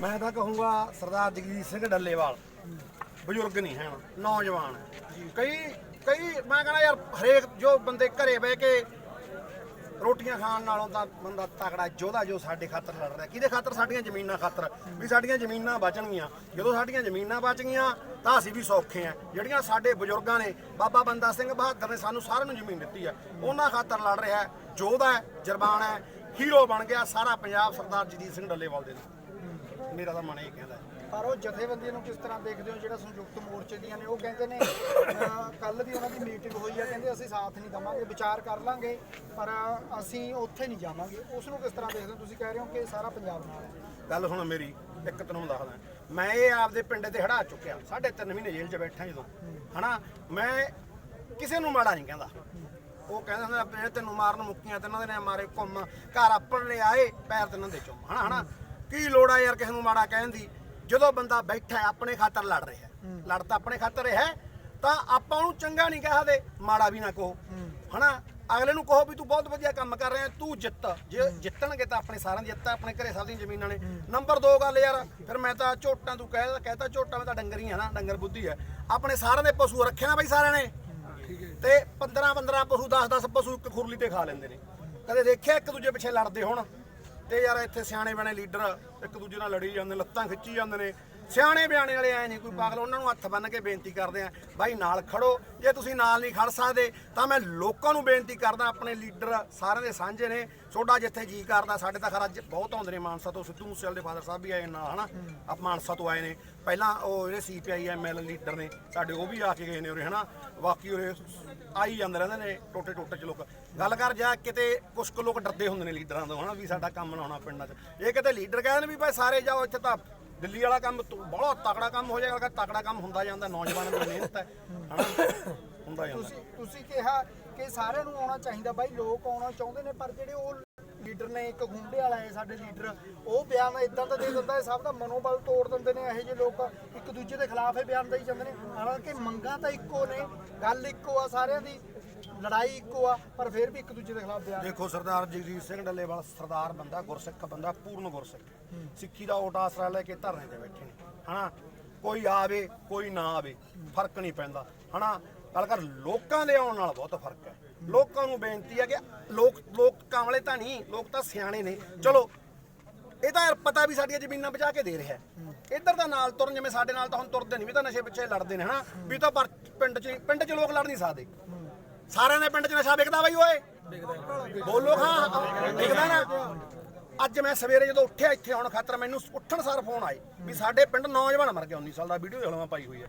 ਮੈਂ ਤਾਂ ਕਹੂੰਗਾ ਸਰਦਾਰ ਜਗਜੀਤ ਸਿੰਘ ਡੱਲੇਵਾਲ। ਬਜ਼ੁਰਗ ਨਹੀਂ ਹੈ, ਨੌਜਵਾਨ ਹੈ। ਕਈ ਕਈ, ਮੈਂ ਕਹਿੰਦਾ ਯਾਰ ਹਰੇਕ ਜੋ ਬੰਦੇ ਘਰੇ ਬਹਿ ਕੇ ਰੋਟੀਆਂ ਖਾਣ ਨਾਲੋਂ ਤਾਂ ਬੰਦਾ ਤਕੜਾ ਜੋਧਾ ਜੋ ਸਾਡੇ ਖਾਤਰ ਲੜ ਰਿਹਾ। ਕਿਹਦੇ ਖਾਤਰ? ਸਾਡੀਆਂ ਜ਼ਮੀਨਾਂ ਖਾਤਰ। ਵੀ ਸਾਡੀਆਂ ਜ਼ਮੀਨਾਂ ਬਚਣਗੀਆਂ ਜਦੋਂ ਸਾਡੀਆਂ ਜ਼ਮੀਨਾਂ ਬਚ ਗਈਆਂ, ਤਾਂ ਅਸੀਂ ਵੀ ਸੌਖੇ ਆ ਜਿਹੜੀਆਂ ਸਾਡੇ ਬਜ਼ੁਰਗਾਂ ਨੇ, ਬਾਬਾ ਬੰਦਾ ਸਿੰਘ ਬਹਾਦਰ ਨੇ ਸਾਨੂੰ ਸਾਰਿਆਂ ਨੂੰ ਜ਼ਮੀਨ ਦਿੱਤੀ ਆ ਉਹਨਾਂ ਖਾਤਰ ਲੜ ਰਿਹਾ ਹੈ। ਜੋਧਾ ਹੈ ਜਰਬਾਨ ਹੈ, ਹੀਰੋ ਬਣ ਗਿਆ ਸਾਰਾ ਪੰਜਾਬ ਸਰਦਾਰ ਜਗਜੀਤ ਸਿੰਘ ਡੱਲੇਵਾਲ ਦੇ ਨਾਲ। ਮੇਰਾ ਤਾਂ ਮਨ ਇਹ ਕਹਿੰਦਾ ਹੈ। ਪਰ ਉਹ ਜਥੇਬੰਦੀਆਂ ਨੂੰ ਕਿਸ ਤਰ੍ਹਾਂ ਦੇਖਦੇ ਹੋ ਜਿਹੜਾ ਸੰਯੁਕਤ ਮੋਰਚੇ ਦੀਆਂ ਨੇ? ਉਹ ਕਹਿੰਦੇ ਨੇ ਕੱਲ ਦੀ ਉਹਨਾਂ ਦੀ ਮੀਟਿੰਗ ਹੋਈ ਹੈ ਕਹਿੰਦੇ ਅਸੀਂ ਸਾਥ ਨਹੀਂ ਦਵਾਂਗੇ ਵਿਚਾਰ ਕਰ ਲਾਂਗੇ ਪਰ ਅਸੀਂ ਉੱਥੇ ਨਹੀਂ ਜਾਵਾਂਗੇ। ਉਸ ਨੂੰ ਕਿਸ ਤਰ੍ਹਾਂ ਦੇਖਦੇ ਹੋ? ਤੁਸੀਂ ਕਹਿ ਰਹੇ ਹੋ ਕਿ ਸਾਰਾ ਪੰਜਾਬ ਨਾਲ ਹੈ। ਗੱਲ ਸੁਣ ਮੇਰੀ ਇੱਕ ਤੈਨੂੰ ਦੱਸਦਾ। ਮੈਂ ਇਹ ਆਪਦੇ ਪਿੰਡ ਤੇ ਹੜਾ ਚੁੱਕਿਆ। ਸਾਢੇ ਤਿੰਨ ਮਹੀਨੇ ਜੇਲ੍ਹ 'ਚ ਬੈਠਾ ਜਦੋਂ। ਹਨਾ? ਮੈਂ ਕਿਸੇ ਨੂੰ ਮਾੜਾ ਨਹੀਂ ਕਹਿੰਦਾ। ਉਹ ਕਹਿੰਦਾ ਹੁੰਦਾ ਆਪਣੇ ਤੈਨੂੰ ਮਾਰਨ ਮੁੱਕੀਆਂ ਤੈਨਾਂ ਦੇ ਨੇ ਮਾਰੇ ਘੁੰਮ। ਘਰ ਆਪਣੇ ਆਏ ਪੈਰ ਤੈਨਾਂ ਦੇ ਚੁੰਮ। ਹਨਾ ਹਨਾ? ਕੀ ਲੋੜ ਆ ਯਾਰ ਕਿਸੇ ਨੂੰ ਮਾੜਾ ਕਹਿਣ ਦੀ? ਜਦੋਂ ਬੰਦਾ ਬੈਠਾ ਆਪਣੇ ਖਾਤਰ ਲੜ ਰਿਹਾ ਹੈ, ਲੜ ਤਾਂ ਆਪਣੇ ਖਾਤਰ ਰਿਹਾ ਹੈ, ਤਾਂ ਆਪਾਂ ਉਹਨੂੰ ਚੰਗਾ ਨਹੀਂ ਕਹਦੇ ਮਾੜਾ ਵੀ ਨਾ ਕਹੋ। ਹਨਾ? ਅਗਲੇ ਨੂੰ ਕਹੋ ਵੀ ਤੂੰ ਬਹੁਤ ਵਧੀਆ ਕੰਮ ਕਰ ਰਿਹਾ ਤੂੰ ਜਿੱਤ। ਜੇ ਜਿੱਤਣਗੇ ਤਾਂ ਆਪਣੇ ਸਾਰਿਆਂ ਦੀ ਜਿੱਤ ਆਪਣੇ ਘਰੇ ਸਭ ਦੀਆਂ ਜ਼ਮੀਨਾਂ ਨੇ। ਨੰਬਰ 2 ਗੱਲ ਯਾਰ ਫਿਰ ਮੈਂ ਤਾਂ ਝੋਟਾਂ ਤੂੰ ਕਹਿ ਕਹਿਤਾ ਝੋਟਾਂ ਮੈਂ ਤਾਂ ਡੰਗਰ ਹੀ ਆ ਨਾ ਡੰਗਰ ਬੁੱਧੀ ਹੈ ਆਪਣੇ ਸਾਰਿਆਂ ਦੇ ਪਸ਼ੂ ਰੱਖੇ ਨਾ ਬਈ ਸਾਰਿਆਂ ਨੇ। ਤੇ 15 15 ਪਸ਼ੂ 10 10 ਪਸ਼ੂ ਇੱਕ ਖੁਰਲੀ ਤੇ ਖਾ ਲੈਂਦੇ ਨੇ। ਕਦੇ ਦੇਖਿਆ ਇੱਕ ਦੂਜੇ ਪਿੱਛੇ ਲੜਦੇ ਹੋਣ? ਤੇ ਯਾਰ ਇੱਥੇ ਸਿਆਣੇ ਬਣੇ ਲੀਡਰ ਇੱਕ ਦੂਜੇ ਨਾਲ ਲੜੀ ਜਾਂਦੇ ਨੇ, ਲੱਤਾਂ ਖਿੱਚੀ ਜਾਂਦੇ ਨੇ। ਸਿਆਣੇ ਬਿਆਣੇ ਵਾਲੇ ਆਏ ਨਹੀਂ, ਕੋਈ ਪਾਗਲ, ਉਹਨਾਂ ਨੂੰ ਹੱਥ ਬੰਨ ਕੇ ਬੇਨਤੀ ਕਰਦੇ ਆ, ਬਾਈ ਨਾਲ ਖੜੋ, ਜੇ ਤੁਸੀਂ ਨਾਲ ਨਹੀਂ ਖੜ ਸਕਦੇ, ਤਾਂ ਮੈਂ ਲੋਕਾਂ ਨੂੰ ਬੇਨਤੀ ਕਰਦਾ, ਆਪਣੇ ਲੀਡਰ ਸਾਰਿਆਂ ਦੇ ਸਾਂਝੇ ਨੇ, ਤੁਹਾਡਾ ਜਿੱਥੇ ਜੀ ਕਰਦਾ, ਸਾਡੇ ਤਾਂ ਖਰਾ ਅੱਜ ਬਹੁਤ ਆਉਂਦੇ ਨੇ, ਮਾਨਸਾ ਤੋਂ ਸਿੱਧੂ ਮੂਸੇਵਾਲੇ ਦੇ ਫਾਦਰ ਸਾਹਿਬ ਵੀ ਆਏ ਨਾਲ, ਹਨਾ? ਆਪ ਮਾਨਸਾ ਤੋਂ ਆਏ ਨੇ। ਪਹਿਲਾਂ ਉਹ ਜਿਹੜੇ ਸੀਪੀਆਈ ਐਮਐਲ ਲੀਡਰ ਨੇ, ਸਾਡੇ ਉਹ ਵੀ ਆ ਕੇ ਗਏ ਨੇ ਉਰੇ, ਹਨਾ? ਬਾਕੀ ਉਰੇ ਆਈ ਜਾਂਦੇ ਰਹਿੰਦੇ ਨੇ ਟੋਟੇ ਟੋਟੇ ਚ ਲੋਕ। ਗੱਲ ਕਰ ਜਾ, ਕਿਤੇ ਕੁਝ ਕੁ ਲੋਕ ਡਰਦੇ ਹੁੰਦੇ ਨੇ ਲੀਡਰਾਂ ਤੋਂ, ਹਨਾ? ਵੀ ਸਾਡਾ ਕੰਮ ਨਾ ਹੋਣਾ ਪਿੰਡਾਂ 'ਚ। ਇਹ ਕਿਤੇ ਲੀਡਰ ਕਹਿੰਦੇ ਨੇ ਵੀ ਭਾਈ ਸਾਰੇ ਜਾਓ, ਇੱਥੇ ਤਾਂ ਦਿੱਲੀ ਵਾਲਾ ਕੰਮ ਬਹੁਤ ਤਕੜਾ ਕੰਮ ਹੋ ਜਾਏਗਾ, ਤਕੜਾ ਕੰਮ ਹੁੰਦਾ ਜਾਂਦਾ, ਨੌਜਵਾਨਾਂ ਦੀ ਮਿਹਨਤ ਹੈ, ਹਨਾ? ਹੁੰਦਾ ਜਾਂਦਾ। ਤੁਸੀਂ ਤੁਸੀਂ ਕਿਹਾ ਕਿ ਸਾਰਿਆਂ ਨੂੰ ਆਉਣਾ ਚਾਹੀਦਾ ਬਾਈ, ਲੋਕ ਆਉਣਾ ਚਾਹੁੰਦੇ ਨੇ, ਪਰ ਜਿਹੜੇ ਉਹ ਲੀਡਰ ਨੇ, ਇੱਕ ਗੁੰਡੇ ਵਾਲਾ ਹੈ ਸਾਡੇ ਲੀਡਰ, ਉਹ ਬਿਆਨ ਇਦਾਂ ਦਾ ਦੇ ਦਿੰਦਾ ਹੈ, ਸਭ ਦਾ ਮਨੋਬਲ ਤੋੜ ਦਿੰਦੇ ਨੇ, ਇਹੋ ਜਿਹੇ ਲੋਕ ਇੱਕ ਦੂਜੇ ਦੇ ਖਿਲਾਫ ਇਹ ਬਿਆਨ ਦੇਈ ਜਾਂਦੇ ਨੇ। ਹਾਲਾਂਕਿ ਮੰਗਾਂ ਤਾਂ ਇੱਕੋ ਨੇ, ਗੱਲ ਇੱਕੋ ਆ ਸਾਰਿਆਂ ਦੀ ਲੜਾਈ ਇੱਕੋ ਆ ਪਰ ਫਿਰ ਵੀ ਇੱਕ ਦੂਜੇ ਦੇ ਖਿਲਾਫ ਬਿਆਨ। ਦੇਖੋ ਸਰਦਾਰ ਜਗਜੀਤ ਸਿੰਘ ਡੱਲੇਵਾਲ ਸਰਦਾਰ ਬੰਦਾ ਗੁਰਸਿੱਖ ਬੰਦਾ ਪੂਰਨ ਗੁਰਸਿੱਖ। ਸਿੱਖੀ ਦਾ ਓਟ ਆਸਰਾ ਲੈ ਕੇ ਧਰਨੇ ਤੇ ਬੈਠੇ ਨੇ ਹਨਾ? ਕੋਈ ਆਵੇ ਕੋਈ ਨਾ ਆਵੇ ਫ਼ਰਕ ਨਹੀਂ ਪੈਂਦਾ ਹਨਾ? ਗੱਲ ਕਰ ਲੋਕਾਂ ਦੇ ਆਉਣ ਨਾਲ ਬਹੁਤ ਫ਼ਰਕ ਹੈ। ਲੋਕਾਂ ਨੂੰ ਬੇਨਤੀ ਹੈ ਕਿ ਲੋਕ ਲੋਕ ਕਾਮਲੇ ਤਾਂ ਨਹੀਂ ਲੋਕ ਤਾਂ ਸਿਆਣੇ ਨੇ। ਚਲੋ ਇਹ ਤਾਂ ਯਾਰ ਪਤਾ ਵੀ ਸਾਡੀਆਂ ਜ਼ਮੀਨਾਂ ਬਚਾ ਕੇ ਦੇ ਰਿਹਾ ਹੈ। ਇੱਧਰ ਦਾ ਨਾਲ ਤੁਰਨ ਜਿਵੇਂ ਸਾਡੇ ਨਾਲ ਤਾਂ ਹੁਣ ਤੁਰਦੇ ਨਹੀਂ ਵੀ ਤਾਂ ਨਸ਼ੇ ਪਿੱਛੇ ਲੜਦੇ ਨੇ ਹਨਾ? ਵੀ ਤਾਂ ਪਰ ਪਿੰਡ 'ਚ ਪਿੰਡ 'ਚ ਲੋਕ ਲੜ ਨਹੀਂ ਸਕਦੇ। ਸਾਰਿਆਂ ਦੇ ਪਿੰਡ 'ਚ ਨਸ਼ਾ ਵਿਕਦਾ ਬਈ ਓਏ। ਬੋਲੋ ਹਾਂ ਵਿਕਦਾ ਨਾ। ਅੱਜ ਮੈਂ ਸਵੇਰੇ ਜਦੋਂ ਉੱਠਿਆ ਇੱਥੇ ਆਉਣ ਖਾਤਰ ਮੈਨੂੰ ਉੱਠਣ ਸਾਰ ਫੋਨ ਆਏ ਵੀ ਸਾਡੇ ਪਿੰਡ ਨੌਜਵਾਨ ਮਰ ਗਿਆ 19 ਸਾਲ ਦਾ ਵੀਡੀਓ ਦੇਖ ਲਵਾਂ ਪਾਈ ਹੋਈ ਹੈ